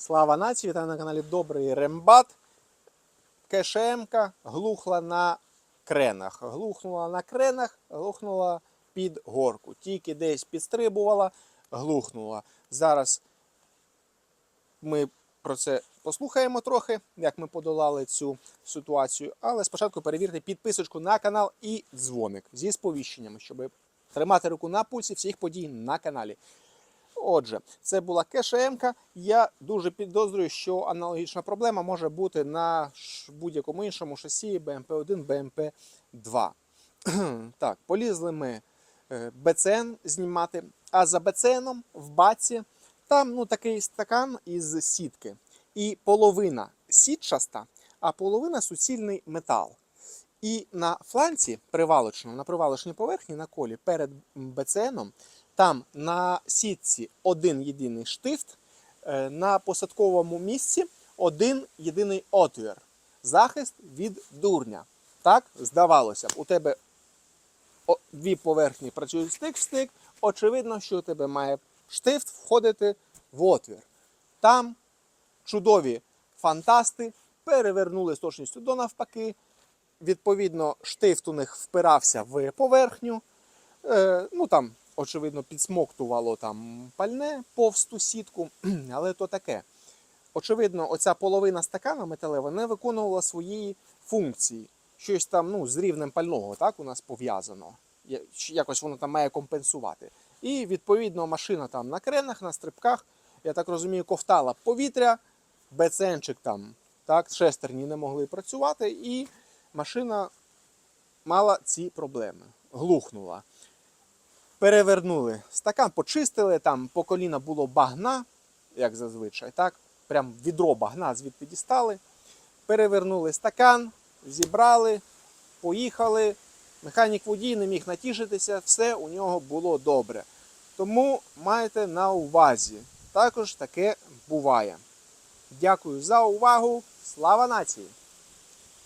Слава нації! Вітаю на каналі Добрий Рембат. Кешемка глухла на кренах. Глухнула на кренах, глухнула під горку. Тільки десь підстрибувала, глухнула. Зараз ми про це послухаємо трохи, як ми подолали цю ситуацію. Але спочатку перевірте підписочку на канал і дзвоник зі сповіщеннями, щоб тримати руку на пульсі всіх подій на каналі. Отже, це була кешемка. Я дуже підозрюю, що аналогічна проблема може бути на будь-якому іншому шасі BMP1, BMP2. так, полізли ми е, БЦН знімати. А за БЦНом в баці там ну, такий стакан із сітки. І половина сітчаста, а половина суцільний метал. І на фланці привалочному, на привалочній поверхні на колі перед БЦНом, там на сітці один єдиний штифт, е, на посадковому місці один єдиний отвір. Захист від дурня. Так, здавалося б, у тебе дві поверхні працюють стик в стик. Очевидно, що у тебе має штифт входити в отвір. Там чудові фантасти перевернули з точністю до навпаки. Відповідно, штифт у них впирався в поверхню. Е, ну там, очевидно, підсмоктувало там пальне повз ту сітку, але то таке. Очевидно, оця половина стакана металева не виконувала своєї функції. Щось там ну, з рівнем пального так, у нас пов'язано. Якось воно там має компенсувати. І відповідно машина там на кренах, на стрибках, я так розумію, ковтала повітря, БЦНчик там, так, шестерні не могли працювати, і машина мала ці проблеми. Глухнула. Перевернули стакан, почистили, там по коліна було багна, як зазвичай, так? Прям відро багна звідти дістали. Перевернули стакан, зібрали, поїхали. Механік водій не міг натішитися, все у нього було добре. Тому майте на увазі. Також таке буває. Дякую за увагу. Слава нації!